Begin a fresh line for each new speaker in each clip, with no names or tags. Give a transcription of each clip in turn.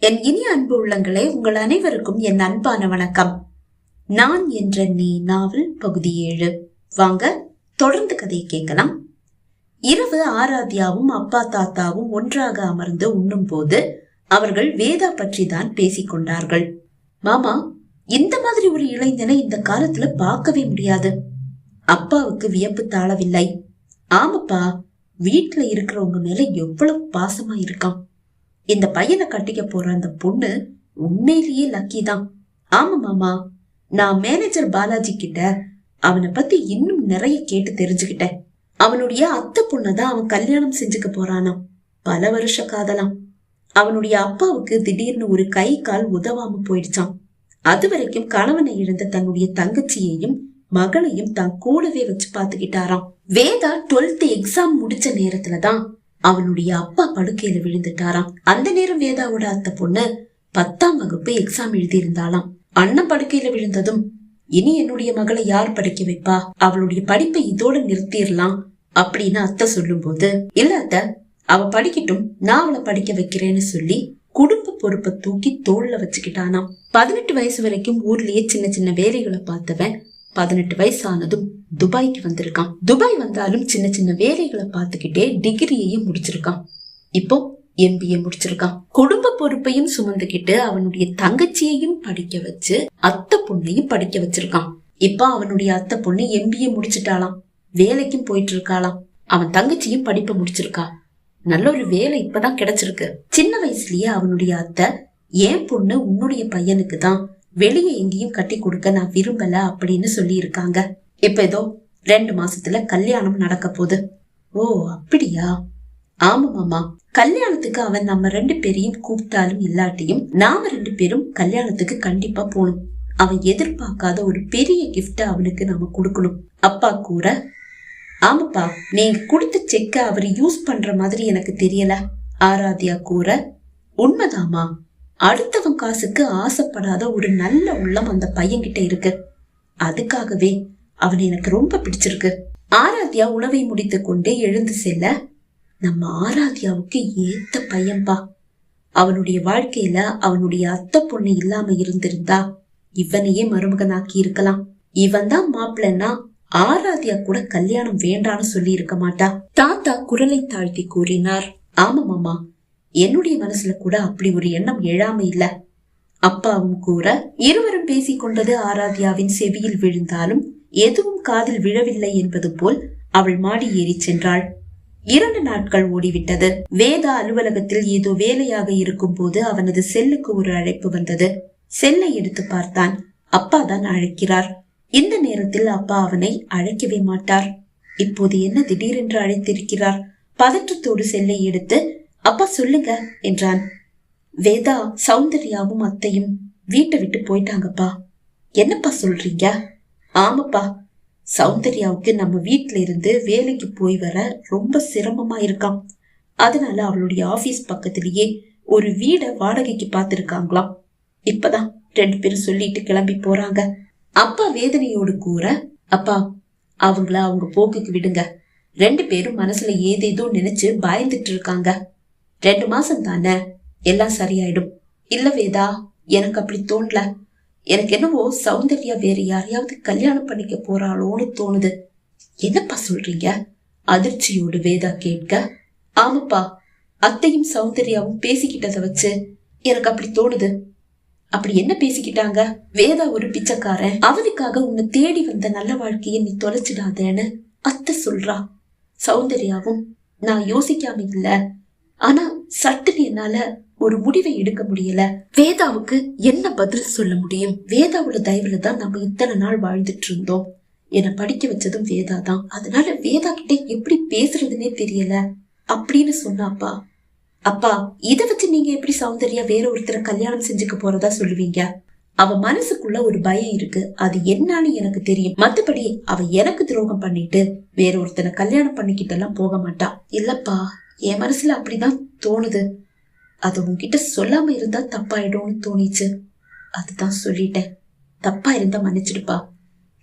என் இனிய அன்பு உள்ளங்களே உங்கள் அனைவருக்கும் என் அன்பான வணக்கம். நான் என்ற நீ நாவல் பகுதி ஏழு. வாங்க தொடர்ந்து கதையை கேட்கலாம். இரவு ஆராத்யாவும் அப்பா தாத்தாவும் ஒன்றாக அமர்ந்து உண்ணும் போது அவர்கள் வேதா பற்றி தான் பேசிக் கொண்டார்கள். மாமா இந்த மாதிரி ஒரு இளைஞனை இந்த காலத்துல பார்க்கவே முடியாது. அப்பாவுக்கு வியப்பு தாழவில்லை. ஆமாப்பா வீட்டுல இருக்கிறவங்க மேல எவ்வளவு பாசமா இருக்கான். இந்த பையனை கட்டிக்க போற அந்த பொண்ணு உண்மையிலேயே லக்கி தான். ஆமா மாமா. நான் மேனேஜர் பாலாஜி கிட்ட அவனை பத்தி இன்னும் நிறைய கேட்டு தெரிஞ்சுக்கிட்டேன். அவனுடைய அத்தை பொண்ணதான் அவன் கல்யாணம் செஞ்சுக்க போறானாம் பல வருஷ காதலாம். அவனுடைய அப்பாவுக்கு திடீர்னு ஒரு கை கால் உதவாம போயிடுச்சான் அது வரைக்கும் கணவனை இழந்த தன்னுடைய தங்கச்சியையும் மகளையும் தான் கூடவே வச்சு பாத்துக்கிட்டாராம் வேதா டுவெல்த் எக்ஸாம் முடிச்ச நேரத்துலதான் அவனுடைய அப்பா படுக்கையில விழுந்துட்டாராம். அந்த நேரம் வேதாவோட அத்தை பொண்ணு பத்தாம் வகுப்பு எக்ஸாம் எழுதியிருந்தாலாம் அண்ணன் படுக்கையில விழுந்ததும் இனி என்னுடைய மகளை யார் படிக்க வைப்பா? அவளுடைய படிப்பை இதோட நிறுத்திடலாம். அப்படின்னு அத்தை சொல்லும்போது இல்ல அத்தை அவ படிக்கட்டும் நான் அவளை படிக்க வைக்கிறேன்னு சொல்லி குடும்ப பொறுப்பை தூக்கி தோல்ல வச்சுக்கிட்டானாம். பதினெட்டு வயசு வரைக்கும் ஊர்லயே சின்ன சின்ன வேலைகளை பார்த்தவன் பதினெட்டு வயசு ஆனதும் துபாய்க்கு வந்திருக்கான். துபாய் வந்தாலும் சின்ன சின்ன வேலைகளை பார்த்துக்கிட்டே டிகிரியையும் முடிச்சிருக்கான். இப்போ எம்பிஏ முடிச்சிருக்கான். குடும்ப பொறுப்பையும் சுமந்துக்கிட்டு அவனுடைய தங்கச்சியையும் படிக்க வச்சு அத்தை பொண்ணையும் படிக்க வச்சிருக்கான். இப்போ அவனுடைய அத்தை பொண்ணு எம்பிஏ முடிச்சிட்டாளாம். வேலைக்கும் போயிட்டு இருக்காளாம் அவன் தங்கச்சியும் படிப்பை முடிச்சிருக்கா. நல்ல ஒரு வேலை இப்பதான் கிடைச்சிருக்கு. சின்ன வயசுலயே அவனுடைய அத்தை என் பொண்ணு உன்னுடைய பையனுக்கு தான் வெளியே எங்கேயும் கட்டி கொடுக்க நான் விரும்பல அப்படின்னு சொல்லி இருக்காங்க இப்ப ஏதோ ரெண்டு மாசத்துல கல்யாணம் நடக்க போகுது. ஓ அப்படியா? ஆமா மாமா. கல்யாணத்துக்கு அவன் நம்ம ரெண்டு பேரையும் கூப்பிட்டாலும் இல்லாட்டியும் நாம ரெண்டு பேரும் கல்யாணத்துக்கு கண்டிப்பா போகணும். அவன் எதிர்பார்க்காத ஒரு பெரிய கிஃப்ட அவனுக்கு நாம கொடுக்கணும். அப்பா கூற ஆமாப்பா நீங்க கொடுத்த செக்க அவர் யூஸ் பண்ற மாதிரி எனக்கு தெரியல. ஆராத்யா கூற உண்மைதாமா அடுத்தவன் காசுக்கு ஆசைப்படாத ஒரு நல்ல உள்ளம் அந்த பையன்கிட்ட இருக்கு. அதுக்காகவே அவன் எனக்கு ரொம்ப பிடிச்சிருக்கு. ஆராத்யா உணவை முடித்து கொண்டே எழுந்து செல்ல நம்ம ஆராத்யாவுக்கு ஏத்த பையன்பா. அவனுடைய வாழ்க்கையில அவனுடைய அத்தை பொண்ணு இல்லாம இருந்திருந்தா இவனையே மருமகனாக்கி இருக்கலாம். இவன் தான் மாப்பிள்ளன்னா ஆராத்யா கூட கல்யாணம் வேண்டான்னு சொல்லி இருக்க மாட்டா. தாத்தா குரலை தாழ்த்தி கூறினார். ஆமா மாமா என்னுடைய மனசுல கூட அப்படி ஒரு எண்ணம் எழாம இல்ல. அப்பாவும் கூற இருவரும் பேசிக் கொண்டது ஆராத்யாவின் செவியில் விழுந்தாலும் எதுவும் காதில் விழவில்லை என்பது போல் அவள் மாடி ஏறி சென்றாள். இரண்டு நாட்கள் ஓடிவிட்டது. வேதா அலுவலகத்தில் ஏதோ வேலையாக இருக்கும் போது அவனது செல்லுக்கு ஒரு அழைப்பு வந்தது. செல்லை எடுத்து பார்த்தான். அப்பா தான் அழைக்கிறார். இந்த நேரத்தில் அப்பா அவனை அழைக்கவே மாட்டார். இப்போது என்ன திடீரென்று அழைத்திருக்கிறார்? பதற்றத்தோடு செல்லை எடுத்து அப்பா சொல்லுங்க என்றான். வேதா சௌந்தர்யாவும் அத்தையும் வீட்டை விட்டு போயிட்டாங்கப்பா. என்னப்பா சொல்றீங்க? ஆமாப்பா சௌந்தர்யாவுக்கு நம்ம வீட்டில இருந்து வேலைக்கு போய் வர ரொம்ப சிரமமா இருக்காம். அதனால அவளுடைய ஆபீஸ் பக்கத்திலேயே ஒரு வீடை வாடகைக்கு பார்த்துருக்காங்களாம். இப்பதான் ரெண்டு பேரும் சொல்லிட்டு கிளம்பி போறாங்க. அப்பா வேதனையோடு கூற அப்பா அவங்கள அவங்க போக்குக்கு விடுங்க. ரெண்டு பேரும் மனசுல ஏதேதோ நினைச்சு பயந்துட்டு இருக்காங்க. ரெண்டு மாசம் தானே? எல்லாம் சரியாயிடும். இல்ல வேதா எனக்கு அப்படி தோணல. எனக்கு என்னவோ சௌந்தர்யா வேற யாரையாவது கல்யாணம் பண்ணிக்க போறாளோன்னு தோணுது. என்னப்பா சொல்றீங்க? அதிர்ச்சியோடு வேதா கேட்க. ஆமாப்பா அத்தையும் சௌந்தர்யாவும் பேசிக்கிட்டதை வச்சு எனக்கு அப்படி தோணுது. அப்படி என்ன பேசிக்கிட்டாங்க? வேதா ஒரு பிச்சைக்காரன். அவனுக்காக உன்னை தேடி வந்த நல்ல வாழ்க்கையை நீ தொலைச்சிடாதேன்னு அத்தை சொல்றா. சௌந்தர்யாவும் நான் யோசிக்காம இல்லை. ஆனா சட்டுன்னு என்னால ஒரு முடிவை எடுக்க முடியல. வேதாவுக்கு என்ன பதில் சொல்ல முடியும்? வேதாவோட தயவுல தான் நம்ம இத்தனை நாள் வாழ்ந்துட்டு இருந்தோம். என்னை படிக்க வச்சதும் வேதா தான். அதனால வேதா கிட்ட எப்படி பேசுறதுன்னே தெரியல. அப்படின்னு சொன்னாப்பா அப்பா இத வச்சு நீங்க எப்படி சௌந்தர்யா வேற ஒருத்தரை கல்யாணம் செஞ்சுக்க போறதா சொல்லுவீங்க? அவ மனசுக்குள்ள ஒரு பயம் இருக்கு. அது என்னன்னு எனக்கு தெரியும். மத்தபடி அவ எனக்கு துரோகம் பண்ணிட்டு வேற ஒருத்தனை கல்யாணம் பண்ணிக்கிட்டெல்லாம் போக மாட்டா. இல்லப்பா என் மனசுல அப்படிதான் தோணுது. அது உன்கிட்ட சொல்லாம இருந்தா தப்பாயிடும்னு தோணிச்சு. அதுதான் சொல்லிட்டேன். தப்பா இருந்தா மன்னிச்சிடுப்பா.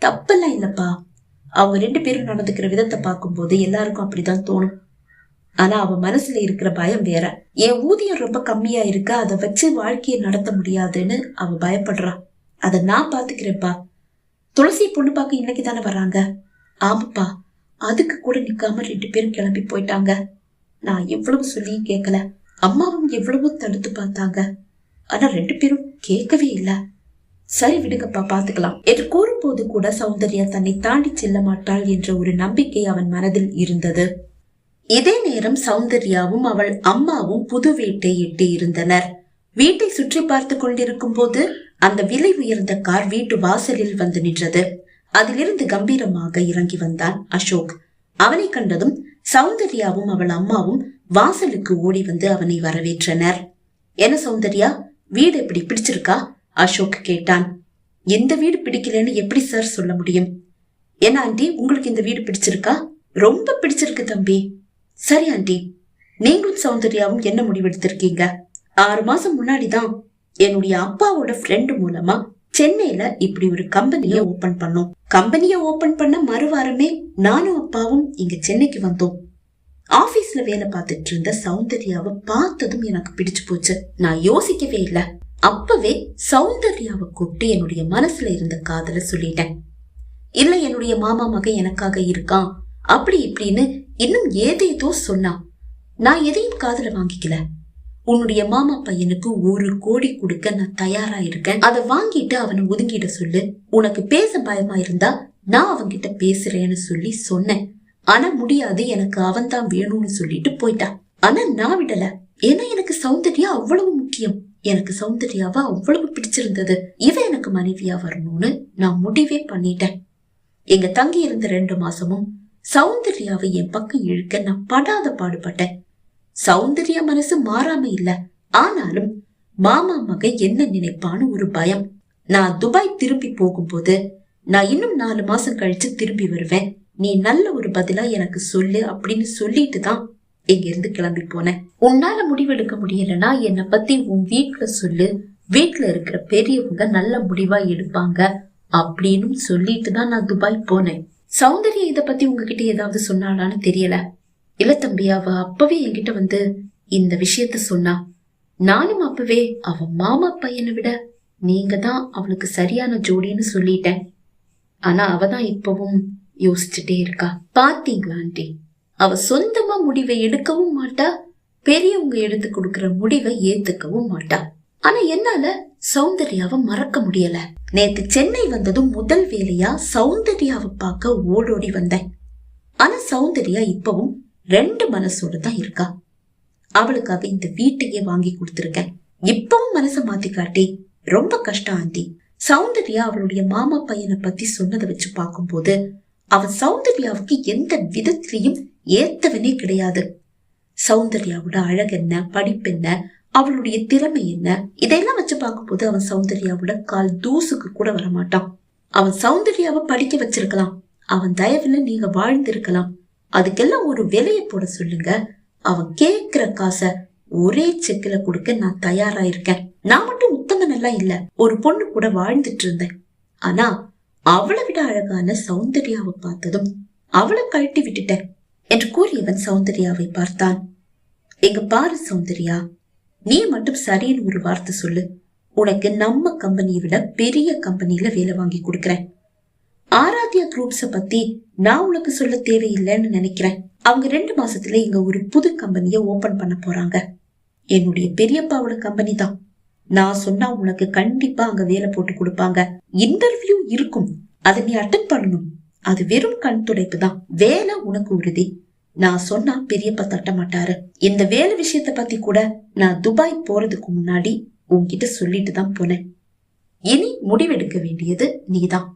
தப்பெல்லாம் இல்லப்பா. அவங்க ரெண்டு பேரும் நடந்துக்கிற விதத்தை பார்க்கும்போது எல்லாருக்கும் அப்படிதான் தோணும். ஆனா அவ மனசுல இருக்கிற பயம் வேற. என் ஊதியம் ரொம்ப கம்மியா இருக்கு. அதை வச்சு வாழ்க்கையை நடத்த முடியாதுன்னு அவ பயப்படுறா அதை நான் பாத்துக்கிறேன்ப்பா. துளசி பொண்ணு பார்க்க இன்னைக்கு தானே வராங்க? ஆமாப்பா. அதுக்கு கூட நிக்காம ரெண்டு பேரும் கிளம்பி போயிட்டாங்க. நான் எவ்வளவு சொல்லி கேட்கல அம்மாவும் எவ்வளவோ தடுத்து பார்த்தாங்க. ஆனா ரெண்டு பேரும் கேட்கவே இல்ல. சரி விடுங்கப்பா பாத்துக்கலாம். என்று கூறும்போது கூட சௌந்தர்யா தன்னை தாண்டி செல்ல மாட்டாள் என்ற ஒரு நம்பிக்கை அவன் மனதில் இருந்தது. இதே நேரம் சௌந்தர்யாவும் அவள் அம்மாவும் புது வீட்டை எட்டி இருந்தனர். வீட்டை சுற்றி பார்த்து கொண்டிருக்கும் போது அந்த விலை உயர்ந்த கார் வீட்டு வாசலில் வந்து நின்றது. அதிலிருந்து கம்பீரமாக இறங்கி வந்தான் அசோக். அவனை கண்டதும் சௌந்தர்யாவும் அவள் அம்மாவும் வாசலுக்கு ஓடி வந்து அவனை வரவேற்றனர். என்ன சௌந்தர்யா வீடு எப்படி? பிடிச்சிருக்கா? அசோக் கேட்டான். எந்த வீடு பிடிக்கலன்னு எப்படி சார் சொல்ல முடியும்? என்ன ஆண்டி உங்களுக்கு இந்த வீடு பிடிச்சிருக்கா? ரொம்ப பிடிச்சிருக்கு தம்பி. சரி ஆண்டி நீங்களும் சௌந்தர்யாவும் என்ன முடிவெடுத்திருக்கீங்க? ஆறு மாசம் முன்னாடிதான். என்னுடைய அப்பாவோட ஃப்ரெண்டு மூலமா சென்னையில இப்படி ஒரு கம்பெனிய ஓபன் பண்ணோம். கம்பெனிய ஓபன் பண்ண மறுவாரமே நானும் அப்பாவும் இங்க சென்னைக்கு வந்தோம். ஆபீஸ்ல வேலை பார்த்துட்டு இருந்த சௌந்தர்யாவை பார்த்ததும் எனக்கு பிடிச்சு போச்சு. நான் யோசிக்கவே இல்ல. அப்பவே சௌந்தர்யாவை கூப்பிட்டு என்னுடைய மனசுல இருந்த காதல சொல்லிட்டேன். இல்ல என்னுடைய மாமா மகன் எனக்காக இருக்கான். அப்படி இப்படின்னு இன்னும் ஏதேதோ சொன்னான். நான் எதையும் காதல வாங்கிக்கல. உன்னுடைய மாமா பையனுக்கு ஒரு கோடி கொடுக்க நான் தயாரா இருக்கேன். அதை வாங்கிட்டு அவனை ஒதுங்கிட சொல்லு. உனக்கு பேச பயமா இருந்தா நான் அவன்கிட்ட பேசுறேன்னு சொல்லி சொன்னேன். ஆனா முடியாது எனக்கு அவன் தான் வேணும்னு சொல்லிட்டு போயிட்டான் ஆனா நான் விடல. ஏன்னா எனக்கு சௌந்தர்யா அவ்வளவு முக்கியம். எனக்கு சௌந்தர்யாவா அவ்வளவு பிடிச்சிருந்தது. இவ எனக்கு மனைவியா வரணும்னு நான் முடிவே பண்ணிட்டேன். எங்க தங்கி இருந்த ரெண்டு மாசமும் சௌந்தர்யாவை என் பக்கம் இழுக்க நான் படாத பாடுபட்டேன். சௌந்தர்யா மனசு மாறாம இல்ல. ஆனாலும் மாமா மகன் என்ன நினைப்பான்னு ஒரு பயம். நான் துபாய் திரும்பி போகும்போது நான் இன்னும் நாலு மாசம் கழிச்சு திரும்பி வருவேன். நீ நல்ல ஒரு பதிலா எனக்கு சொல்லு அப்படின்னு சொல்லிட்டு தான் இங்கிருந்து கிளம்பி போனேன். உன்னால முடிவெடுக்க முடியலன்னா என்னை பத்தி உன் வீட்டுல சொல்லு. வீட்டுல இருக்கிற பெரியவங்க நல்ல முடிவா எடுப்பாங்க அப்படின்னு சொல்லிட்டு தான் நான் துபாய் போனேன். சௌந்தர்யா இத பத்தி உங்ககிட்ட ஏதாவது சொன்னாலான்னு தெரியல. இல்ல தம்பி அவ அப்பவே என்கிட்ட வந்து இந்த விஷயத்த சொன்னா. நானும் அப்பவே அவ மாமா பையனை விட நீங்க தான் அவளுக்கு சரியான ஜோடின்னு சொல்லிட்டேன். ஆனா அவ தான் இப்பவும் யோசிச்சுட்டே இருக்கா. பாத்தீங்களா ஆண்டி? அவ சொந்தமா முடிவை எடுக்கவும் மாட்டா பெரியவங்க எடுத்து கொடுக்கிற முடிவை ஏத்துக்கவும் மாட்டா. ஆனா என்னால சௌந்தர்யாவை மறக்க முடியல. நேத்து சென்னை வந்ததும் முதல் வேலையா சௌந்தர்யாவை பார்க்க ஓடோடி வந்தேன். ஆனா சௌந்தர்யா இப்பவும் ரெண்டு மனசோடு தான் இருக்கா? அவளுக்காக இந்த வீட்டையே வாங்கி கொடுத்துருக்கேன் இப்பவும் மனசை மாத்தி காட்டி ரொம்ப கஷ்டம் ஆண்டி. சௌந்தர்யா அவளுடைய மாமா பையனை பத்தி சொன்னதை வச்சு பார்க்கும்போது அவன் சௌந்தர்யாவுக்கு எந்த விதத்திலையும் ஏத்தவனே கிடையாது. சௌந்தர்யாவோட அழகென்ன படிப்பென்ன அவளுடைய திறமை என்ன இதையெல்லாம் வச்சு பார்க்கும்போது அவன் சௌந்தர்யாவோட கால் தூசுக்கு கூட வரமாட்டான். அவன் சௌந்தர்யாவை படிக்க வச்சிருக்கலாம். அவன் தயவுல நீங்க வாழ்ந்திருக்கலாம். அதுக்கெல்லாம் ஒரு விலையை போட சொல்லுங்க. அவன் கேக்குற காசை ஒரே செக்கில கொடுக்க நான் தயாரா இருக்கேன் நான் மட்டும் உத்தமன் எல்லாம் இல்ல ஒரு பொண்ணு கூட வாழ்ந்துட்டு இருந்தேன். ஆனா அவளை விட அழகான சௌந்தர்யாவை பார்த்ததும் அவளை கழட்டி விட்டுட்டேன் என்று கூறியவன் சௌந்தர்யாவை பார்த்தான். எங்க பாரு சௌந்தர்யா நீ மட்டும் சரின்னு ஒரு வார்த்தை சொல்லு. உனக்கு நம்ம கம்பெனியை விட பெரிய கம்பெனியில வேலை வாங்கி கொடுக்கறேன். ஆராத்யா குரூப்ஸ பத்தி நான் உனக்கு சொல்ல தேவையில்லைன்னு நினைக்கிறேன். அவங்க ரெண்டு மாசத்துல இங்க ஒரு புது கம்பெனிய ஓபன் பண்ண போறாங்க. என்னுடைய பெரியப்பாவோட கம்பெனி தான். நான் சொன்னா உனக்கு கண்டிப்பா அங்க வேலை போட்டு கொடுப்பாங்க. இன்டர்வியூ இருக்கும். அதை நீ அட்டன் பண்ணணும். அது வெறும் கண் துடைப்பு தான். வேலை உனக்கு உறுதி. நான் சொன்னா பெரியப்பா தட்ட மாட்டாரு. இந்த வேலை விஷயத்த பத்தி கூட நான் துபாய் போறதுக்கு முன்னாடி உன்கிட்ட சொல்லிட்டு தான் போனேன். இனி முடிவெடுக்க வேண்டியது நீதான்.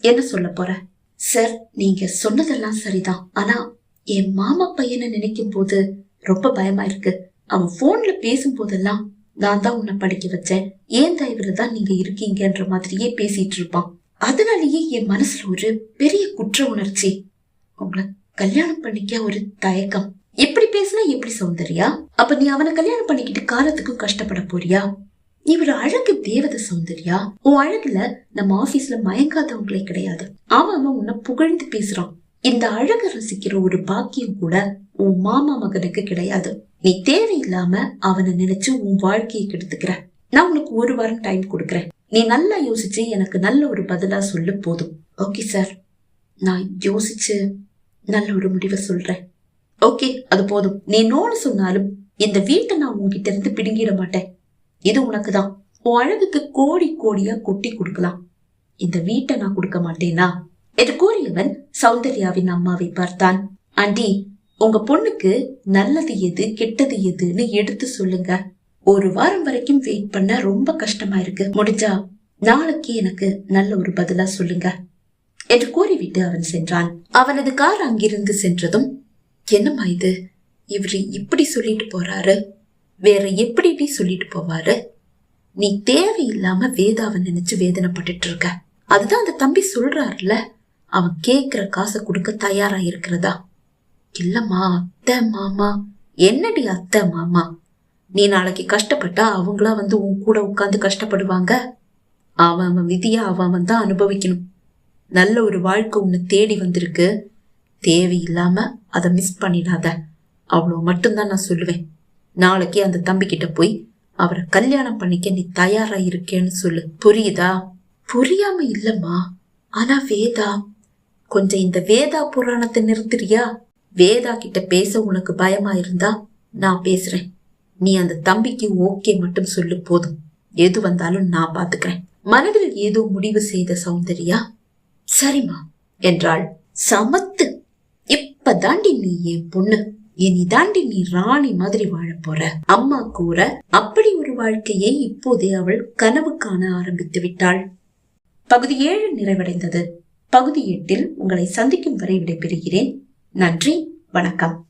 என்ன சொல்ல போற? சார் நீங்க சொன்னதெல்லாம் சரிதான். ஆனா என் மாமா பையனை நினைக்கும் போது ரொம்ப பயமா இருக்கு. அவன் போன்ல பேசும் போதெல்லாம் நான் தான் உன்னை படிக்க வச்சேன். ஏன் தயவுல தான் நீங்க இருக்கீங்கன்ற மாதிரியே பேசிட்டு இருப்பான். அதனாலேயே என் மனசுல ஒரு பெரிய குற்ற உணர்ச்சி. உங்களை கல்யாணம் பண்ணிக்க ஒரு தயக்கம். எப்படி பேசினா எப்படி சௌந்தர்யா? அப்ப நீ அவனை கல்யாணம் பண்ணிக்கிட்டு காலத்துக்கும் கஷ்டப்பட போறியா? நீ ஒரு அழகு தேவத சௌந்தர்யா? உன் அழகுல நம்ம ஆபீஸ்ல மயங்காதவங்களே கிடையாது. அவன் அவன் உன்னை புகழ்ந்து பேசுறான். இந்த அழக ரசிக்கிற ஒரு பாக்கியம் கூட உன் மாமா மகனுக்கு கிடையாது. நீ தேவையில்லாம அவனை நினைச்சு உன் வாழ்க்கையை கெடுத்துக்கிற. நான் உனக்கு ஒரு வாரம் டைம் கொடுக்குறேன். நீ நல்லா யோசிச்சு எனக்கு நல்ல ஒரு பதிலா சொல்லு போதும். ஓகே சார் நான் யோசிச்சு நல்ல ஒரு முடிவை சொல்றேன். ஓகே அது போதும். நீ நோன்னு சொன்னாலும் இந்த வீட்டை நான் உன்கிட்ட இருந்து பிடுங்கிட மாட்டேன். இது உனக்கு தான் உன் அழகுக்கு கோடி கோடியா கொட்டி கொடுக்கலாம். இந்த வீட்டை நான் கொடுக்க மாட்டேனா? என்று கூறியவன் சௌந்தர்யாவின் அம்மாவை பார்த்தான். ஆண்டி உங்க பொண்ணுக்கு நல்லது எது கெட்டது எதுன்னு எடுத்து சொல்லுங்க. ஒரு வாரம் வரைக்கும் வெயிட் பண்ண ரொம்ப கஷ்டமா இருக்கு. முடிஞ்சா நாளைக்கு எனக்கு நல்ல ஒரு பதிலா சொல்லுங்க. என்று கூறிவிட்டு அவன் சென்றான். அவனது கார் அங்கிருந்து சென்றதும் என்னம்மா இது? இவரு இப்படி சொல்லிட்டு போறாரு? வேற எப்படி சொல்லிட்டு போவாரு? நீ தேவையில்லாம வேதாவை நினைச்சு வேதனைப்பட்டுட்டு இருக்க. அதுதான் அந்த தம்பி சொல்றாருல அவன் கேக்குற காசை கொடுக்க தயாரா இருக்கிறதா? இல்லம்மா அத்தை மாமா. என்னடி அத்தை மாமா? நீ நாளைக்கு கஷ்டப்பட்டா அவங்களா வந்து உன் கூட உட்காந்து கஷ்டப்படுவாங்க? அவன் அவன் விதிய அவன் அவன் தான் அனுபவிக்கணும். நல்ல ஒரு வாழ்க்கை உன்னை தேடி வந்திருக்கு. தேவையில்லாம அதை மிஸ் பண்ணிடாத. அவ்வளோ மட்டும்தான் நான் சொல்லுவேன். நாளைக்கு அந்த தம்பி கிட்ட போய் அவரை கல்யாணம் பண்ணிக்க நீ தயாரா இருக்கேன்னு சொல்லு. புரியுதா? புரியாம இல்லம்மா. ஆனா வேதா கொஞ்சம் இந்த வேதா புராணத்தை நிறுத்துறியா? வேதா கிட்ட பேச உனக்கு பயமா இருந்தா நான் பேசுறேன். நீ அந்த தம்பிக்கு ஓகே மட்டும் சொல்லு போதும். எது வந்தாலும் நான் பாத்துக்கிறேன். மனதில் ஏதோ முடிவு செய்த சௌந்தர்யா சரிம்மா என்றாள். சமத்து. இப்பதாண்டி நீ என் பொண்ணு. இனி தாண்டி நீ ராணி மாதிரி வாழ போற. அம்மா கூற அப்படி ஒரு வாழ்க்கையை இப்போதே அவள் கனவு காண ஆரம்பித்து விட்டாள். பகுதி ஏழு நிறைவடைந்தது. பகுதி எட்டில் உங்களை சந்திக்கும் வரை விடைபெறுகிறேன். நன்றி வணக்கம்.